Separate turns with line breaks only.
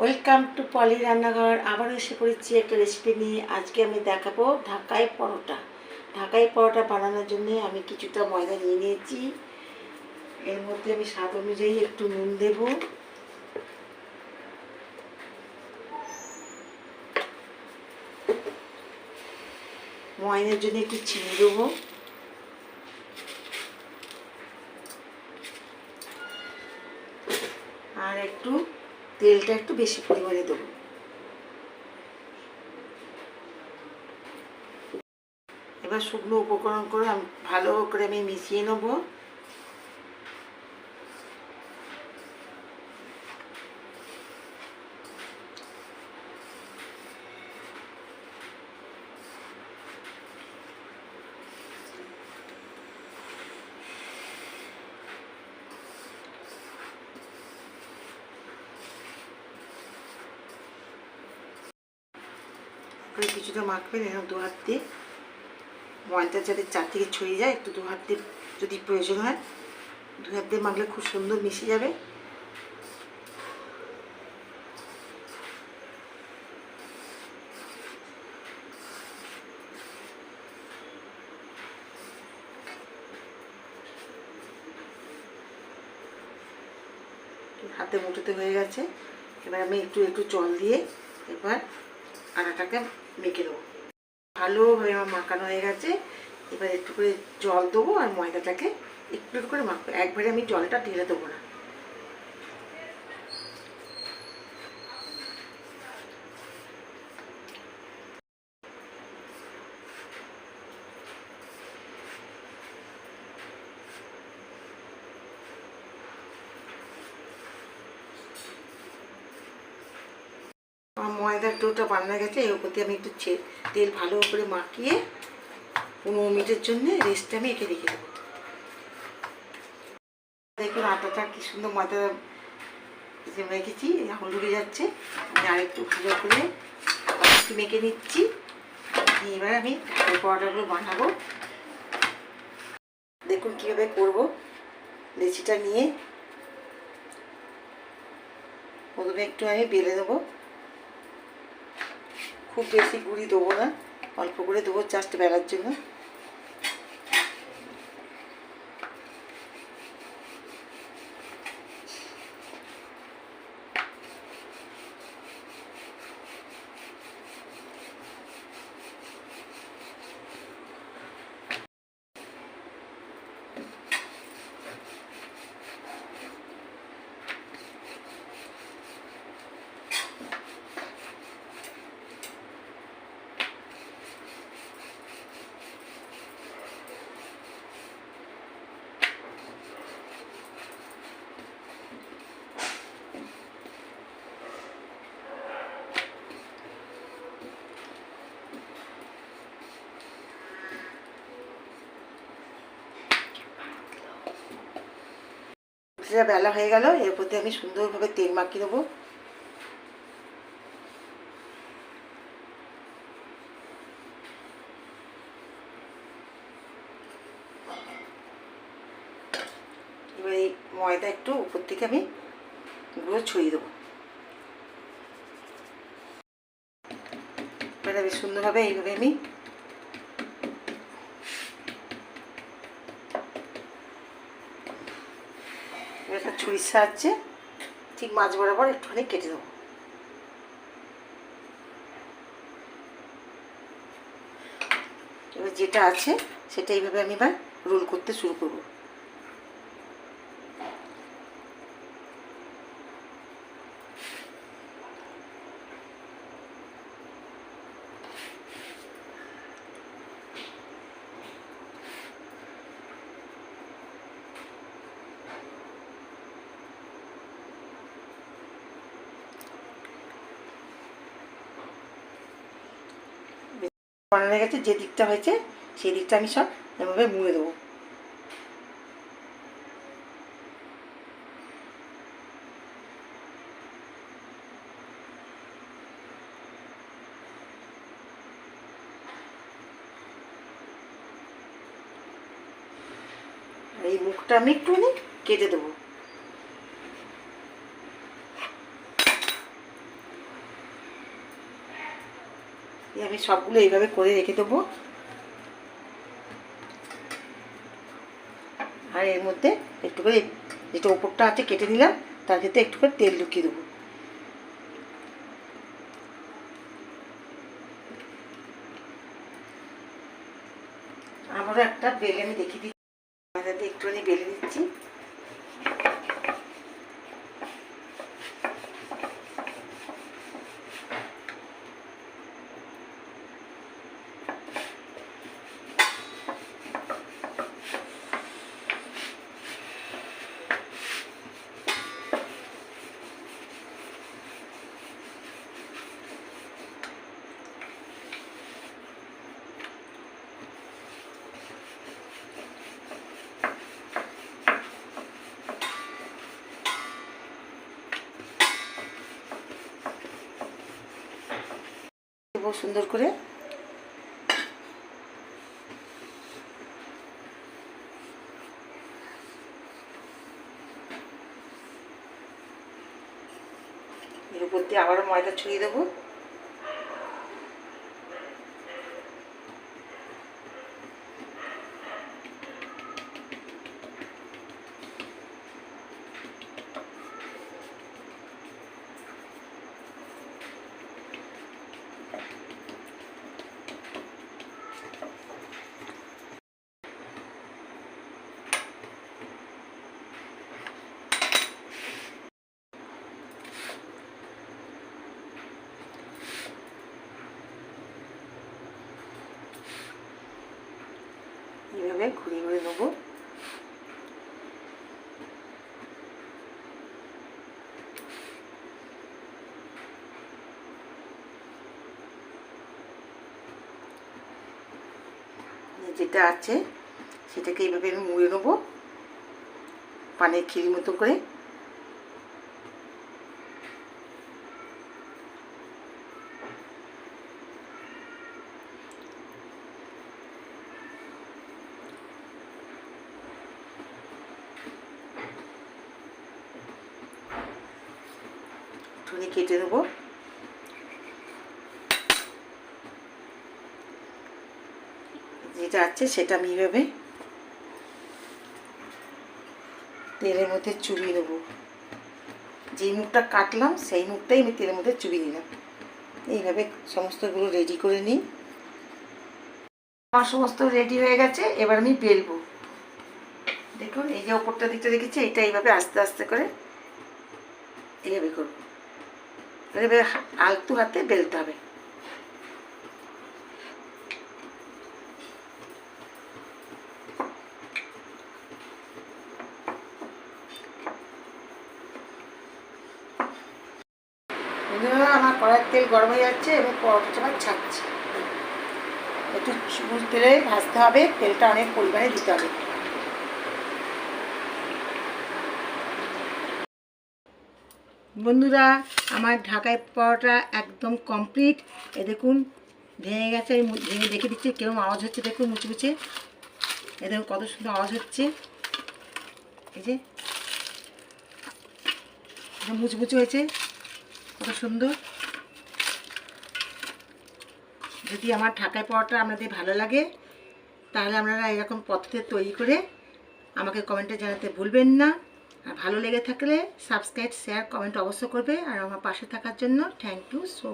Welcome to পলি রান্নাঘর। আবারও এসে পড়েছি একটা রেসিপি নিয়ে। আজকে আমি দেখাবো ঢাকাই পরোটা। ঢাকাই পরোটা বানানোর জন্য আমি কিছুটা ময়দা নিয়ে নিয়েছি। এর মধ্যে আমি স্বাদ অনুযায়ী একটু নুন দেব। ময়দার জন্য একটু চিনি দেবো আর একটু তেলটা একটু বেশি পরিমাণে দেবো। এবার শুকনো উপকরণ করে ভালো করে আমি মিশিয়ে নেব। করে কিছুটা মাখবেন, এরকম দু হাত দিয়ে। ময়দা যাতে চার থেকে ছড়িয়ে যায়, একটু দু হাত দিয়ে যদি প্রয়োজন হয়। দু হাত দিয়ে মাখলে খুব সুন্দর মিশে যাবে। হাতে মুঠোতে হয়ে গেছে। এবার আমি একটু একটু জল দিয়ে এবার আটাটাকে মেখে দেবো। ভালোভাবে আমার মাখানো হয়ে গেছে। এবার একটু করে জল দেবো আর ময়দাটাকে একটু করে মাখবো। একবারে আমি জলটা ঢেলে দেবো না। ডোটা বানানো গেছে, এর দিয়ে আমি একটু তেল ভালো করে মাখিয়ে পনেরো মিনিটের জন্য রেস্টে আমি এঁকে রেখে দেবো। দেখুন আটাটা কি সুন্দর মাথা যে মেখেছি হলুদে যাচ্ছে। আমি আরেকটু ভালো করে একটু মেখে নিচ্ছি। এবার আমি ঢাকাই পরোটাগুলো বানাবো। দেখুন কীভাবে করব লেচিটা নিয়ে। প্রথমে একটু আমি বেলে দেবো খুব বেশি গুঁড়ি দেবো না অল্প করে দেবো জাস্ট বেড়ার জন্য। সেটা বেলা হয়ে গেল, এর প্রতি আমি সুন্দরভাবে তেল মাখিয়ে দেবো। এবার এই ময়দা একটু উপর থেকে আমি গুঁড়ো ছড়িয়ে দেবো। এবার আমি সুন্দরভাবে এইভাবে আমি একটা ছুরির সাহায্যে ঠিক মাছ বরাবর একটুখানি কেটে দেবো। এবার যেটা আছে সেটা এইভাবে আমি এবার রোল করতে শুরু করব। বানানো গেছে, যে দিকটা হয়েছে, সেই দিকটা আমি সব এভাবে মুড়ে দেবো। এই মুখটা আমি একটুখানি কেটে দেবো। আমি সবগুলো এইভাবে করে রেখে দেবো। আর এর মধ্যে একটু করে যেটা ওপরটা আছে কেটে নিলাম, তার ক্ষেত্রে একটু করে তেল ঢুকিয়ে দেবো। আবারও একটা বেলে আমি দেখিয়ে দিচ্ছি, একটুখানি বেলে দিচ্ছি সুন্দর করে। এর উপর দিয়ে আবারও ময়দা ছড়িয়ে দেবো। এইভাবে ঘুরিয়ে ঘুরিয়ে নেব যেটা আছে সেটাকে এইভাবে আমি মুড়ে নেব পানের ক্ষীর মতো করে একটুখানি কেটে নেব যেটা আছে সেটা আমি এইভাবে তেলের মধ্যে চুবিয়ে নেব যেই মুখটা কাটলাম, সেই মুখটাই আমি তেলের মধ্যে চুবিয়ে নিলাম এইভাবে সমস্তগুলো রেডি করে নিই। আমার সমস্ত রেডি হয়ে গেছে, এবার আমি বেলবো। দেখুন, এই যে ওপরটা দিকটা দেখেছি, এটা এইভাবে আস্তে আস্তে করে এইভাবে করব। আলতু হাতে বেলতে হবে। আমার কড়ার তেল গরম হয়ে যাচ্ছে এবং পরোটা ছাড়ছি। একটু তেলে ভাজতে হবে, তেলটা অনেক পরিমাণে দিতে হবে। বন্ধুরা, আমার ঢাকায় পরোটা একদম কমপ্লিট এ দেখুন, ভেঙে গেছে ভেঙে দেখে দিচ্ছি, কেরম আওয়াজ হচ্ছে, দেখুন মুচে মুচে এ দেখুন, কত সুন্দর আওয়াজ হচ্ছে। এই যে মুচমুচে হয়েছে, কত সুন্দর। যদি আমার ঢাকায় পরোটা আপনাদের ভালো লাগে, তাহলে আপনারা এরকম পদ্ধতিতে তৈরি করে আমাকে কমেন্টে জানাতে ভুলবেন না। ভালো লেগে থাকলে সাবস্ক্রাইব শেয়ার কমেন্ট অবশ্যই করবে। আর আমার পাশে থাকার জন্য থ্যাংক ইউ সো